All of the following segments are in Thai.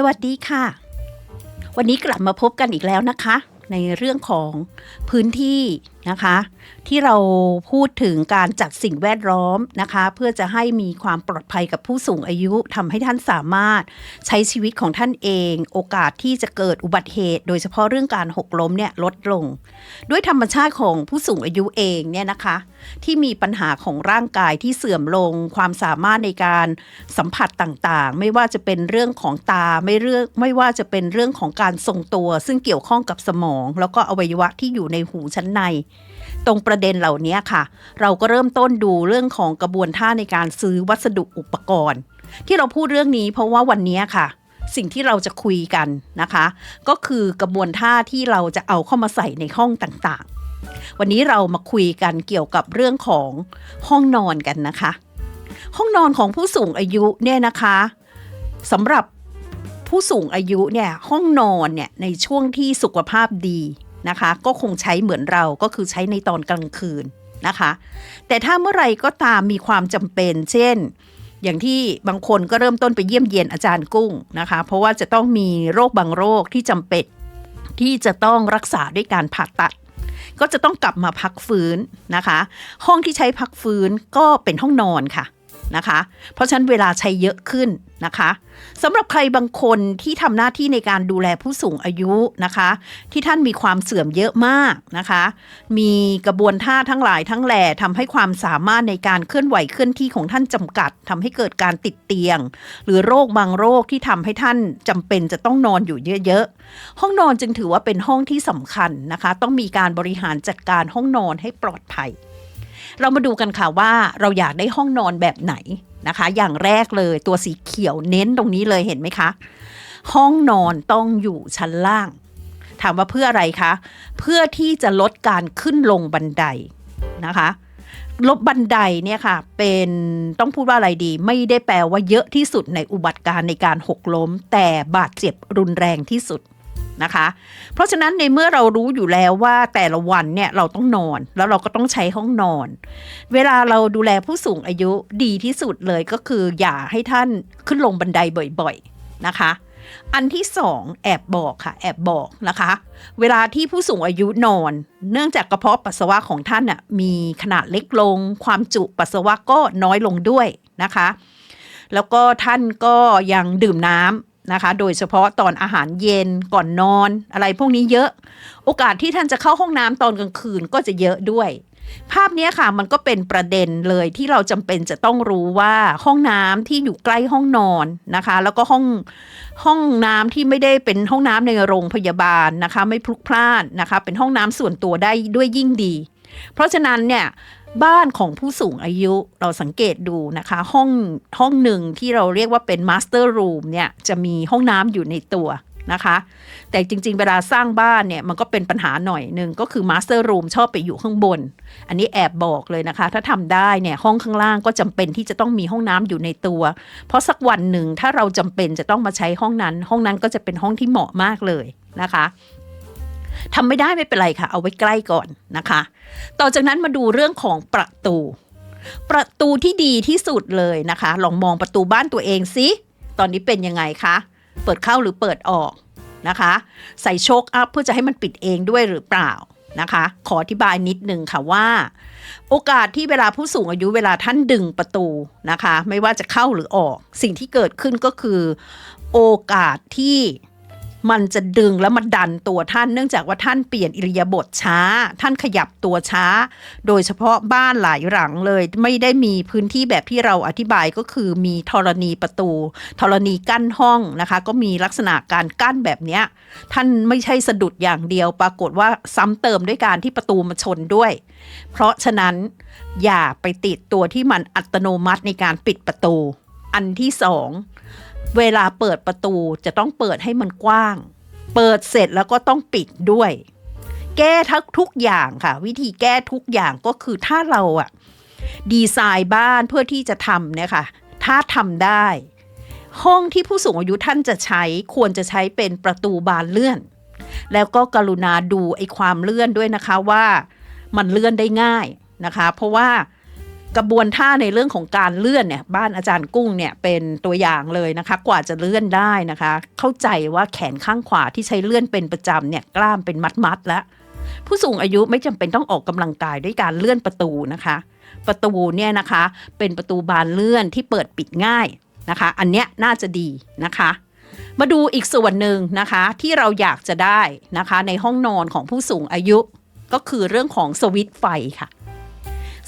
สวัสดีค่ะ วันนี้กลับมาพบกันอีกแล้วนะคะ ในเรื่องของพื้นที่ นะคะ ที่เราพูดถึงการจัดสิ่งแวดล้อมนะคะ เพื่อจะให้มีความปลอดภัยกับผู้สูงอายุทำให้ท่านสามารถใช้ชีวิตของท่านเอง โอกาสที่จะเกิดอุบัติเหตุ โดยเฉพาะเรื่องการหกล้มเนี่ยลดลง ด้วยธรรมชาติของผู้สูงอายุเองเนี่ยนะคะ ที่มีปัญหาของร่างกายที่เสื่อมลง ความสามารถในการสัมผัสต่างๆ ไม่ว่าจะเป็นเรื่องของตาไม่เรื่องไม่ว่าจะเป็นเรื่องของการทรงตัว ซึ่งเกี่ยวข้องกับสมอง แล้วก็อวัยวะที่อยู่ในหูชั้นในตรงประเด็นเหล่านี้ค่ะ เราก็เริ่มต้นดูเรื่องของกระบวนท่าในการซื้อวัสดุอุปกรณ์ ที่เราพูดเรื่องนี้เพราะว่าวันนี้ค่ะ สิ่งที่เราจะคุยกันนะคะ ก็คือกระบวนท่าที่เราจะเอาเข้ามาใส่ในห้องต่างๆ วันนี้เรามาคุยกันเกี่ยวกับเรื่องของห้องนอนกันนะคะ ห้องนอนของผู้สูงอายุเนี่ยนะคะสำหรับผู้สูงอายุเนี่ยห้องนอนเนี่ยในช่วงที่สุขภาพดี นะคะ ก็คงใช้เหมือนเราก็คือใช้ในตอนกลางคืนนะคะ แต่ถ้าเมื่อไหรก็ตามมีความจำเป็น เช่น อย่างที่บางคนก็เริ่มต้นไปเยี่ยมเยียนอาจารย์กุ้งนะคะ เพราะว่าจะต้องมีโรคบางโรคที่จำเป็นที่จะต้องรักษาด้วยการผ่าตัด ก็จะต้องกลับมาพักฟื้นนะคะ ห้องที่ใช้พักฟื้นก็เป็นห้องนอนค่ะ นะคะ เพราะฉะนั้นเวลาใช้เยอะขึ้นนะคะสำหรับใครบางคนที่ทำหน้าที่ในการดูแลผู้สูงอายุนะคะ ที่ท่านมีความเสื่อมเยอะมากนะคะ มีกระบวนท่าทั้งหลายทั้งแหล่ทำให้ความสามารถในการเคลื่อนไหวเคลื่อนที่ของท่านจำกัดทำให้เกิดการติดเตียง หรือโรคบางโรคที่ทำให้ท่านจำเป็นจะต้องนอนอยู่เยอะๆห้องนอนจึงถือว่าเป็นห้องที่สำคัญนะคะ ต้องมีการบริหารจัดการห้องนอนให้ปลอดภัย เรามาดูกันค่ะว่าเราอยากได้ห้องนอนแบบไหนนะคะ อย่างแรกเลยตัวสีเขียวเน้นตรงนี้เลยเห็นไหมคะ ห้องนอนต้องอยู่ชั้นล่าง ถามว่าเพื่ออะไรคะ เพื่อที่จะลดการขึ้นลงบันไดนะคะลบบันไดเนี่ยค่ะ เป็นต้องพูดว่าอะไรดี ไม่ได้แปลว่าเยอะที่สุดในอุบัติการณ์ในการหกล้ม แต่บาดเจ็บรุนแรงที่สุด นะคะ เพราะฉะนั้นในเมื่อเรารู้อยู่แล้วว่าแต่ละวันเนี่ยเราต้องนอนแล้วเราก็ต้องใช้ห้องนอน เวลาเราดูแลผู้สูงอายุดีที่สุดเลยก็คือ อย่าให้ท่านขึ้นลงบันไดบ่อยๆนะคะอันที่สองแอบบอกค่ะ แอบบอกนะคะ เวลาที่ผู้สูงอายุนอน เนื่องจากกระเพาะปัสสาวะของท่านน่ะมีขนาดเล็กลง ความจุปัสสาวะก็น้อยลงด้วยนะคะ แล้วก็ท่านก็ยังดื่มน้ำ นะคะ โดยเฉพาะตอนอาหารเย็นก่อนนอนอะไรพวกนี้เยอะ โอกาสที่ท่านจะเข้าห้องน้ำตอนกลางคืนก็จะเยอะด้วย ภาพนี้ค่ะมันก็เป็นประเด็นเลยที่เราจำเป็นจะต้องรู้ว่าห้องน้ำที่อยู่ใกล้ห้องนอนนะคะ แล้วก็ห้องห้องน้ำที่ไม่ได้เป็นห้องน้ำในโรงพยาบาลนะคะ ไม่พลุกพล่านนะคะ เป็นห้องน้ำส่วนตัวได้ด้วยยิ่งดี เพราะฉะนั้นเนี่ย บ้านของผู้สูงอายุเราสังเกตดูนะคะ ห้องห้องหนึ่งที่เราเรียกว่าเป็นมาสเตอร์รูมเนี่ยจะมีห้องน้ำอยู่ในตัวนะคะ แต่จริงๆ เวลาสร้างบ้านเนี่ยมันก็เป็นปัญหาหน่อยหนึ่งก็คือมาสเตอร์รูมชอบไปอยู่ข้างบน อันนี้แอบบอกเลยนะคะ ถ้าทำได้เนี่ยห้องข้างล่างก็จำเป็นที่จะต้องมีห้องน้ำอยู่ในตัว เพราะสักวันหนึ่งถ้าเราจำเป็นจะต้องมาใช้ห้องนั้น ห้องนั้นก็จะเป็นห้องที่เหมาะมากเลยนะคะ ทำไม่ได้ไม่เป็นไรค่ะ เอาไว้ใกล้ก่อนนะคะ ต่อจากนั้นมาดูเรื่องของประตู ประตูที่ดีที่สุดเลยนะคะ ลองมองประตูบ้านตัวเองสิตอนนี้เป็นยังไงคะ เปิดเข้าหรือเปิดออกนะคะ ใส่โชคอัพเพื่อจะให้มันปิดเองด้วยหรือเปล่านะคะ ขออธิบายนิดนึงค่ะว่า โอกาสที่เวลาผู้สูงอายุเวลาท่านดึงประตูนะคะ ไม่ว่าจะเข้าหรือออก สิ่งที่เกิดขึ้นก็คือ โอกาสที่ มันจะดึงแล้วมาดันตัวท่านเนื่องจากว่าท่านเปลี่ยนอิริยาบถช้า ท่านขยับตัวช้า โดยเฉพาะบ้านหลายหลังเลย ไม่ได้มีพื้นที่แบบที่เราอธิบายก็คือมีธรณีประตูธรณีกั้นห้องนะคะ ก็มีลักษณะการกั้นแบบเนี้ยท่านไม่ใช่สะดุดอย่างเดียว ปรากฏว่าซ้ำเติมด้วยการที่ประตูมาชนด้วย เพราะฉะนั้นอย่าไปติดตัวที่มันอัตโนมัติในการปิดประตู อันที่สอง เวลาเปิดประตูจะต้องเปิดให้มันกว้าง เปิดเสร็จแล้วก็ต้องปิดด้วย แก้ทักทุกอย่างค่ะ วิธีแก้ทุกอย่างก็คือถ้าเราอะดีไซน์บ้านเพื่อที่จะทำเนี่ยค่ะ ถ้าทำได้ ห้องที่ผู้สูงอายุท่านจะใช้ควรจะใช้เป็นประตูบานเลื่อน แล้วก็กรุณาดูไอ้ความเลื่อนด้วยนะคะว่า มันเลื่อนได้ง่ายนะคะ เพราะว่า กระบวนท่าในเรื่องของการเลื่อนเนี่ยบ้านอาจารย์กุ้งเนี่ยเป็นตัวอย่างเลยนะคะ กว่าจะเลื่อนได้นะคะ เข้าใจว่าแขนข้างขวาที่ใช้เลื่อนเป็นประจำเนี่ยกล้ามเป็นมัดๆแล้ว ผู้สูงอายุไม่จำเป็นต้องออกกำลังกายด้วยการเลื่อนประตูนะคะ ประตูเนี่ยนะคะเป็นประตูบานเลื่อนที่เปิดปิดง่ายนะคะ อันเนี้ยน่าจะดีนะคะมาดูอีกส่วนหนึ่งนะคะที่เราอยากจะได้นะคะในห้องนอนของผู้สูงอายุ ก็คือเรื่องของสวิตไฟค่ะ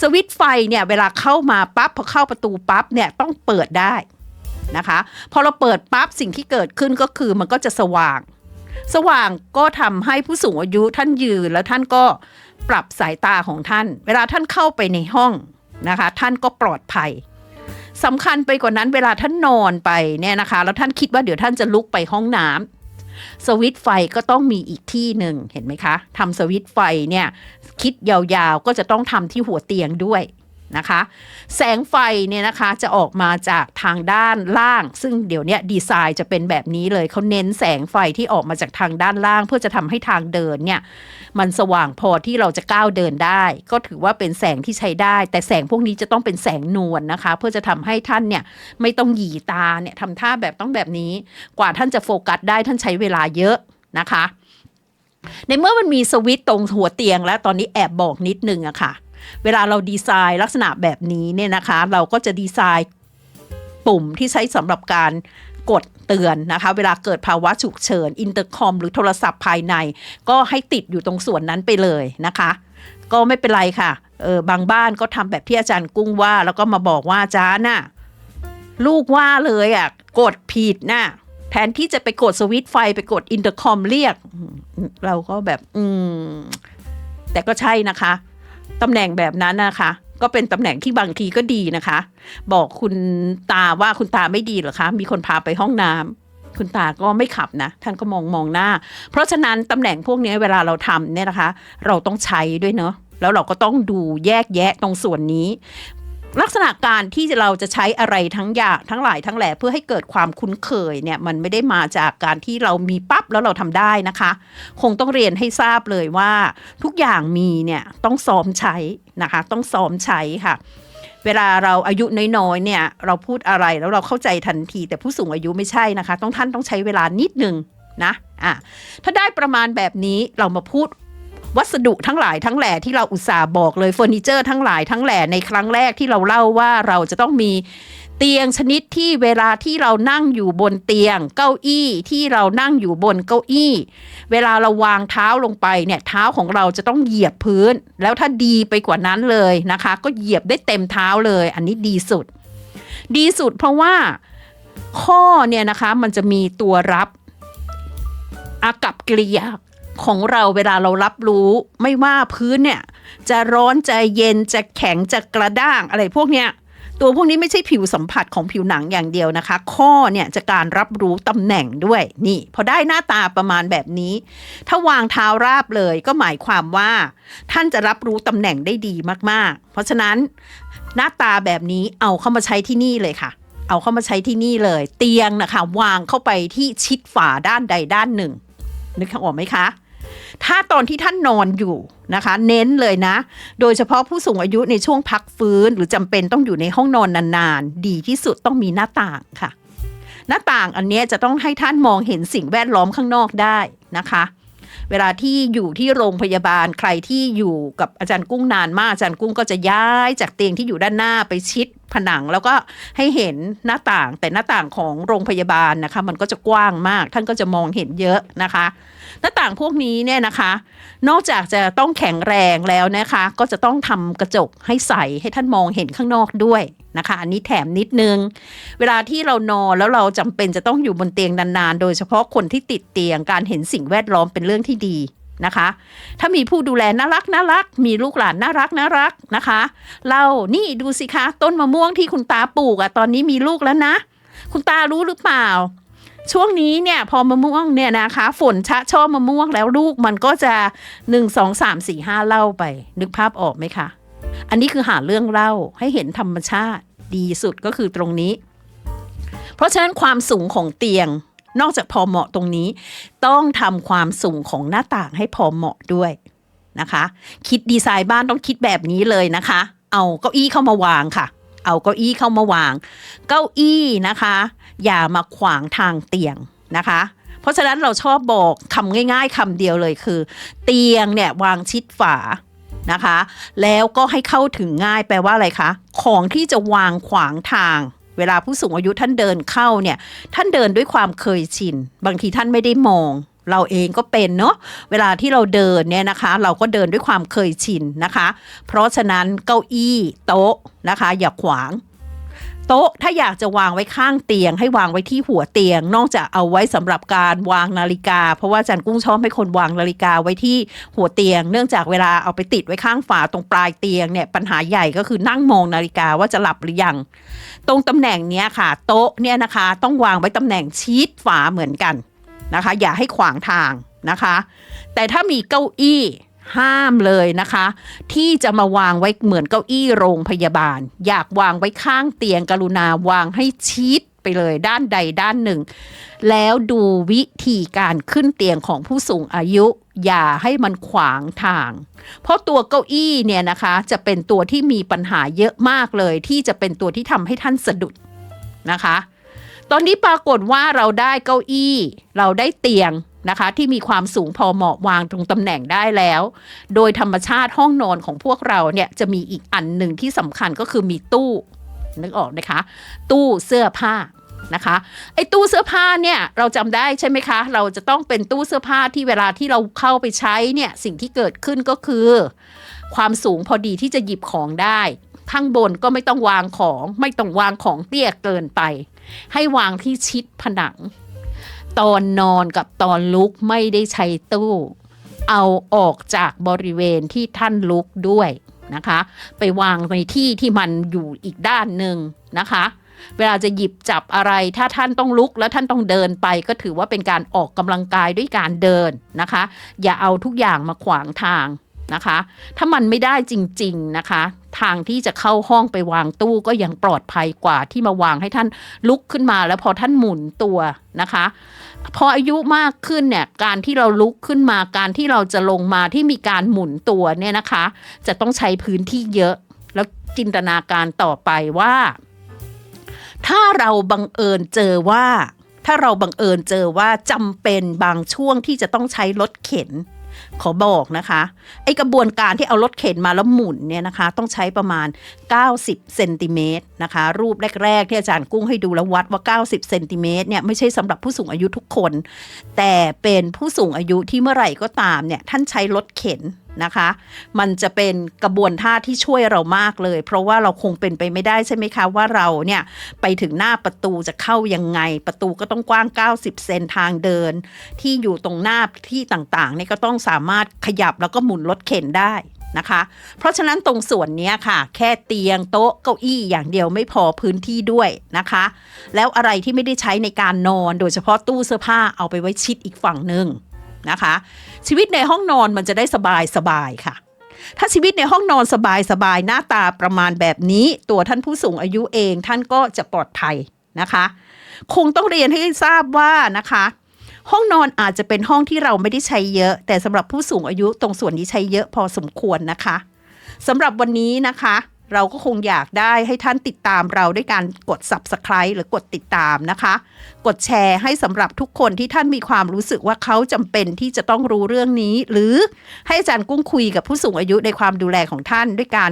สวิตไฟเนี่ยเวลาเข้ามาปั๊บพอเข้าประตูปั๊บเนี่ยต้องเปิดได้นะคะ พอเราเปิดปั๊บสิ่งที่เกิดขึ้นก็คือมันก็จะสว่าง สว่างก็ทำให้ผู้สูงอายุท่านยืนแล้วท่านก็ปรับสายตาของท่าน เวลาท่านเข้าไปในห้องนะคะ ท่านก็ปลอดภัยสำคัญไปกว่านั้นเวลาท่านนอนไปเนี่ยนะคะ แล้วท่านคิดว่าเดี๋ยวท่านจะลุกไปห้องน้ำ สวิตไฟก็ต้องมีอีกที่หนึ่งเห็นไหมคะทำสวิตไฟเนี่ยคิดยาวๆก็จะต้องทำที่หัวเตียงด้วย นะคะ แสงไฟเนี่ยนะคะจะออกมาจากทางด้านล่าง ซึ่งเดี๋ยวนี้ดีไซน์จะเป็นแบบนี้เลยเขาเน้นแสงไฟที่ออกมาจากทางด้านล่าง เพื่อจะทำให้ทางเดินเนี่ยมันสว่างพอที่เราจะก้าวเดินได้ ก็ถือว่าเป็นแสงที่ใช้ได้ แต่แสงพวกนี้จะต้องเป็นแสงนวลนะคะ เพื่อจะทำให้ท่านเนี่ยไม่ต้องหยีตาเนี่ยทำท่าแบบต้องแบบนี้ กว่าท่านจะโฟกัสได้ท่านใช้เวลาเยอะนะคะ ในเมื่อมันมีสวิตช์ตรงหัวเตียงแล้วตอนนี้แอบบอกนิดนึงอะค่ะ เวลาเราดีไซน์ลักษณะแบบนี้เนี่ยนะคะ เราก็จะดีไซน์ปุ่มที่ใช้สำหรับการกดเตือนนะคะ เวลาเกิดภาวะฉุกเฉินอินเตอร์คอมหรือโทรศัพท์ภายใน ก็ให้ติดอยู่ตรงส่วนนั้นไปเลยนะคะ ก็ไม่เป็นไรค่ะเออบางบ้านก็ทำแบบที่อาจารย์กุ้งว่า แล้วก็มาบอกว่าอาจารย์น่ะลูกว่าเลยอะกดผิดน่ะแทนที่จะไปกดสวิตช์ไฟไปกดอินเตอร์คอมเรียก เราก็แบบ อืม แต่ก็ใช่นะคะ ตำแหน่งแบบนั้นนะคะ ก็เป็นตำแหน่งที่บางทีก็ดีนะคะ บอกคุณตาว่าคุณตาไม่ดีหรอคะ มีคนพาไปห้องน้ำคุณตาก็ไม่ขับนะ ท่านก็มองมองหน้า เพราะฉะนั้นตำแหน่งพวกนี้เวลาเราทำเนี่ยนะคะ เราต้องใช้ด้วยเนาะแล้วเราก็ต้องดูแยกแยะตรงส่วนนี้ ลักษณะการที่เราจะใช้อะไรทั้งอย่างทั้งหลายทั้งแหล่เพื่อให้เกิดความคุ้นเคยเนี่ยมันไม่ได้มาจากการที่เรามีปั๊บแล้วเราทำได้นะคะ คงต้องเรียนให้ทราบเลยว่าทุกอย่างมีเนี่ยต้องซ้อมใช้นะคะ ต้องซ้อมใช้ค่ะ เวลาเราอายุน้อยๆเนี่ยเราพูดอะไรแล้วเราเข้าใจทันที แต่ผู้สูงอายุไม่ใช่นะคะ ต้องท่านต้องใช้เวลานิดนึงนะอะถ้าได้ประมาณแบบนี้เรามาพูด วัสดุทั้งหลายทั้งแหล่ที่เราอุตส่าห์บอกเลยเฟอร์นิเจอร์ทั้งหลายทั้งแหล่ในครั้งแรกที่เราเล่าว่าเราจะต้องมีเตียงชนิดที่เวลาที่เรานั่งอยู่บนเตียง เก้าอี้ที่เรานั่งอยู่บนเก้าอี้ เวลาเราวางเท้าลงไปเนี่ยเท้าของเราจะต้องเหยียบพื้น แล้วถ้าดีไปกว่านั้นเลยนะคะ ก็เหยียบได้เต็มเท้าเลย อันนี้ดีสุด ดีสุดเพราะว่าข้อเนี่ยนะคะมันจะมีตัวรับอากับกิริยา ของเราเวลาเรารับรู้ ไม่ว่าพื้นเนี่ยจะร้อนจะเย็นจะแข็งจะกระด้างอะไรพวกเนี้ยตัวพวกนี้ไม่ใช่ผิวสัมผัสของผิวหนังอย่างเดียวนะคะ ข้อเนี่ยจะการรับรู้ตำแหน่งด้วยนี่ พอได้หน้าตาประมาณแบบนี้ ถ้าวางเท้าราบเลยก็หมายความว่า ท่านจะรับรู้ตำแหน่งได้ดีมากๆ เพราะฉะนั้นหน้าตาแบบนี้เอาเข้ามาใช้ที่นี่เลยค่ะ เอาเข้ามาใช้ที่นี่เลย เตียงนะคะ วางเข้าไปที่ชิดฝาด้านใดด้านหนึ่งนึกออกไหมคะ ถ้าตอนที่ท่านนอนอยู่นะคะ เน้นเลยนะ โดยเฉพาะผู้สูงอายุในช่วงพักฟื้น หรือจำเป็นต้องอยู่ในห้องนอนนานๆ ดีที่สุดต้องมีหน้าต่างค่ะ หน้าต่างอันนี้จะต้องให้ท่านมองเห็นสิ่งแวดล้อมข้างนอกได้นะคะ เวลาที่อยู่ที่โรงพยาบาลใครที่อยู่กับอาจารย์กุ้งนานมากอาจารย์กุ้งก็จะย้ายจากเตียงที่อยู่ด้านหน้าไปชิดผนังแล้วก็ให้เห็นหน้าต่างแต่หน้าต่างของโรงพยาบาลนะคะ มันก็จะกว้างมากท่านก็จะมองเห็นเยอะนะคะ หน้าต่างพวกนี้เนี่ยนะคะ นอกจากจะต้องแข็งแรงแล้วนะคะ ก็จะต้องทำกระจกให้ใสให้ท่านมองเห็นข้างนอกด้วย นะคะ อันนี้แถมนิดนึง เวลาที่เรานอนแล้วเราจำเป็นจะต้องอยู่บนเตียงนานๆ โดยเฉพาะคนที่ติดเตียงการเห็นสิ่งแวดล้อมเป็นเรื่องที่ดีนะคะ ถ้ามีผู้ดูแลน่ารักน่ารัก มีลูกหลานน่ารักน่ารักนะคะ เรานี่ดูสิคะ ต้นมะม่วงที่คุณตาปลูกอะตอนนี้มีลูกแล้วนะ คุณตารู้หรือเปล่า ช่วงนี้เนี่ยพอมะม่วงเนี่ยนะคะ ฝนชะชอบมะม่วงแล้วลูกมันก็จะหนึ่งสองสามสี่ห้าเล่าไป นึกภาพออกไหมคะ อันนี้คือหาเรื่องเล่าให้เห็นธรรมชาติดีสุดก็คือตรงนี้ เพราะฉะนั้นความสูงของเตียงนอกจากพอเหมาะตรงนี้ ต้องทำความสูงของหน้าต่างให้พอเหมาะด้วยนะคะ คิดดีไซน์บ้านต้องคิดแบบนี้เลยนะคะ เอาเก้าอี้เข้ามาวางค่ะ เอาเก้าอี้เข้ามาวาง เก้าอี้นะคะ อย่ามาขวางทางเตียงนะคะ เพราะฉะนั้นเราชอบบอกคำง่าย ๆคำเดียวเลยคือ เตียงเนี่ยวางชิดฝา นะคะ แล้วก็ให้เข้าถึงง่ายแปลว่าอะไรคะ ของที่จะวางขวางทาง เวลาผู้สูงอายุท่านเดินเข้าเนี่ย ท่านเดินด้วยความเคยชิน บางทีท่านไม่ได้มองเราเองก็เป็นเนาะเวลาที่เราเดินเนี่ยนะคะ เราก็เดินด้วยความเคยชินนะคะ เพราะฉะนั้นเก้าอี้โต๊ะนะคะ อย่าขวาง โต๊ะถ้าอยากจะวางไว้ข้างเตียง ให้วางไว้ที่หัวเตียง นอกจากเอาไว้สำหรับการวางนาฬิกา เพราะว่าอาจารย์กุ้งชอบให้คนวางนาฬิกาไว้ที่หัวเตียง เนื่องจากเวลาเอาไปติดไว้ข้างฝาตรงปลายเตียงเนี่ยปัญหาใหญ่ก็คือนั่งมองนาฬิกาว่าจะหลับหรือยัง ตรงตำแหน่งเนี้ยค่ะ โต๊ะเนี่ยนะคะต้องวางไว้ตำแหน่งชิดฝาเหมือนกันนะคะ อย่าให้ขวางทางนะคะ แต่ถ้ามีเก้าอี้ ห้ามเลยนะคะ ที่จะมาวางไว้เหมือนเก้าอี้โรงพยาบาล อยากวางไว้ข้างเตียงกรุณาวางให้ชิดไปเลยด้านใดด้านหนึ่ง แล้วดูวิธีการขึ้นเตียงของผู้สูงอายุ อย่าให้มันขวางทาง เพราะตัวเก้าอี้เนี่ยนะคะจะเป็นตัวที่มีปัญหาเยอะมากเลย ที่จะเป็นตัวที่ทำให้ท่านสะดุดนะคะ ตอนนี้ปรากฏว่าเราได้เก้าอี้ เราได้เตียง นะคะที่มีความสูงพอเหมาะวางตรงตำแหน่งได้แล้ว โดยธรรมชาติห้องนอนของพวกเราเนี่ยจะมีอีกอันหนึ่งที่สำคัญก็คือมีตู้นึกออกนะคะ ตู้เสื้อผ้านะคะไอ้ตู้เสื้อผ้าเนี่ยเราจำได้ใช่ไหมคะ เราจะต้องเป็นตู้เสื้อผ้าที่เวลาที่เราเข้าไปใช้เนี่ยสิ่งที่เกิดขึ้นก็คือ ความสูงพอดีที่จะหยิบของได้ ข้างบนก็ไม่ต้องวางของ ไม่ต้องวางของเตี้ยเกินไป ให้วางที่ชิดผนัง ตอนนอนกับตอนลุกไม่ได้ใช้ตู้ เอาออกจากบริเวณที่ท่านลุกด้วยนะคะ ไปวางในที่ที่มันอยู่อีกด้านหนึ่งนะคะ เวลาจะหยิบจับอะไรถ้าท่านต้องลุกแล้วท่านต้องเดินไป ก็ถือว่าเป็นการออกกำลังกายด้วยการเดินนะคะ อย่าเอาทุกอย่างมาขวางทาง นะคะ ถ้ามันไม่ได้จริง ๆ นะคะ ทางที่จะเข้าห้องไปวางตู้ก็ยังปลอดภัยกว่าที่มาวางให้ท่านลุกขึ้นมาแล้วพอท่านหมุนตัวนะคะ พออายุมากขึ้นเนี่ยการที่เราลุกขึ้นมาการที่เราจะลงมาที่มีการหมุนตัวเนี่ยนะคะ จะต้องใช้พื้นที่เยอะแล้วจินตนาการต่อไปว่า ถ้าเราบังเอิญเจอว่า ถ้าเราบังเอิญเจอว่าจำเป็นบางช่วงที่จะต้องใช้รถเข็น ขอบอกนะคะ ไอกระบวนการที่เอารถเข็นมาแล้วหมุนเนี่ยนะคะ ต้องใช้ประมาณ 90เซนติเมตรนะคะ รูปแรก ๆ ที่อาจารย์กุ้งให้ดูแล้ววัดว่า 90เซนติเมตรเนี่ยไม่ใช่สำหรับผู้สูงอายุทุกคน แต่เป็นผู้สูงอายุที่เมื่อไหร่ก็ตามเนี่ยท่านใช้รถเข็น นะคะ มันจะเป็นกระบวนท่าที่ช่วยเรามากเลย เพราะว่าเราคงเป็นไปไม่ได้ใช่ไหมคะ ว่าเราเนี่ยไปถึงหน้าประตูจะเข้ายังไง ประตูก็ต้องกว้าง 90 เซนทางเดิน ที่อยู่ตรงหน้าที่ต่างๆเนี่ยก็ต้องสามารถขยับแล้วก็หมุนรถเข็นได้นะคะ เพราะฉะนั้นตรงส่วนนี้ค่ะ แค่เตียงโต๊ะเก้าอี้อย่างเดียวไม่พอพื้นที่ด้วยนะคะ แล้วอะไรที่ไม่ได้ใช้ในการนอน โดยเฉพาะตู้เสื้อผ้าเอาไปไว้ชิดอีกฝั่งหนึ่งนะคะ ชีวิตในห้องนอนมันจะได้สบายสบายค่ะ ถ้าชีวิตในห้องนอนสบายสบายหน้าตาประมาณแบบนี้ ตัวท่านผู้สูงอายุเองท่านก็จะปลอดภัยนะคะ คงต้องเรียนให้ทราบว่านะคะห้องนอนอาจจะเป็นห้องที่เราไม่ได้ใช้เยอะ แต่สำหรับผู้สูงอายุตรงส่วนนี้ใช้เยอะพอสมควรนะคะสำหรับวันนี้นะคะ เราก็คงอยากได้ให้ท่านติดตามเราด้วยการกด subscribe หรือกดติดตามนะคะ กดแชร์ให้สำหรับทุกคนที่ท่านมีความรู้สึกว่าเขาจำเป็นที่จะต้องรู้เรื่องนี้ หรือให้อาจารย์กุ้งคุยกับผู้สูงอายุในความดูแลของท่าน ด้วยการ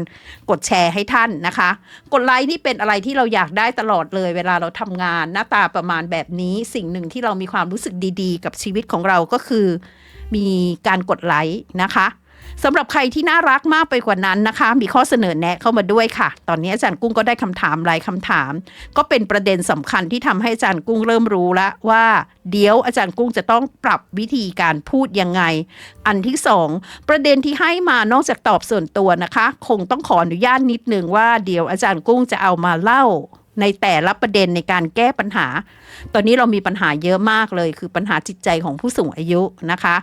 กดแชร์ให้ท่านนะคะ กดไลค์นี่เป็นอะไรที่เราอยากได้ตลอดเลย เวลาเราทำงานหน้าตาประมาณแบบนี้ สิ่งหนึ่งที่เรามีความรู้สึกดี ๆ กับชีวิตของเราก็คือ มีการกดไลค์นะคะ สำหรับใครที่น่ารักมากไปกว่านั้นนะคะ มีข้อเสนอแนะเข้ามาด้วยค่ะ ตอนนี้อาจารย์กุ้งก็ได้คำถามหลายคำถาม ก็เป็นประเด็นสำคัญที่ทำให้อาจารย์กุ้งเริ่มรู้แล้วว่า เดี๋ยวอาจารย์กุ้งจะต้องปรับวิธีการพูดยังไง อันที่สองประเด็นที่ให้มานอกจากตอบส่วนตัวนะคะ คงต้องขออนุญาตนิดนึงว่าเดี๋ยวอาจารย์กุ้งจะเอามาเล่าในแต่ละประเด็นในการแก้ปัญหา ตอนนี้เรามีปัญหาเยอะมากเลย คือปัญหาจิตใจของผู้สูงอายุนะคะ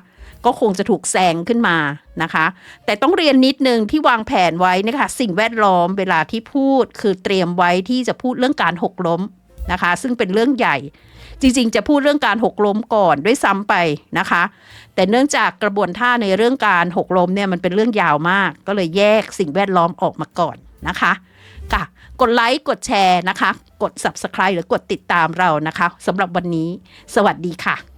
ก็คงจะถูกแซงขึ้นมานะคะ แต่ต้องเรียนนิดนึงที่วางแผนไว้นะคะสิ่งแวดล้อมเวลาที่พูดคือเตรียมไว้ที่จะพูดเรื่องการหกล้มนะคะ ซึ่งเป็นเรื่องใหญ่ จริงๆ จะพูดเรื่องการหกล้มก่อนด้วยซ้ำไปนะคะ แต่เนื่องจากกระบวนท่าในเรื่องการหกล้มเนี่ยมันเป็นเรื่องยาวมาก ก็เลยแยกสิ่งแวดล้อมออกมาก่อนนะคะค่ะกดไลค์กดแชร์นะคะ กด subscribe หรือกดติดตามเรานะคะสำหรับวันนี้ สวัสดีค่ะ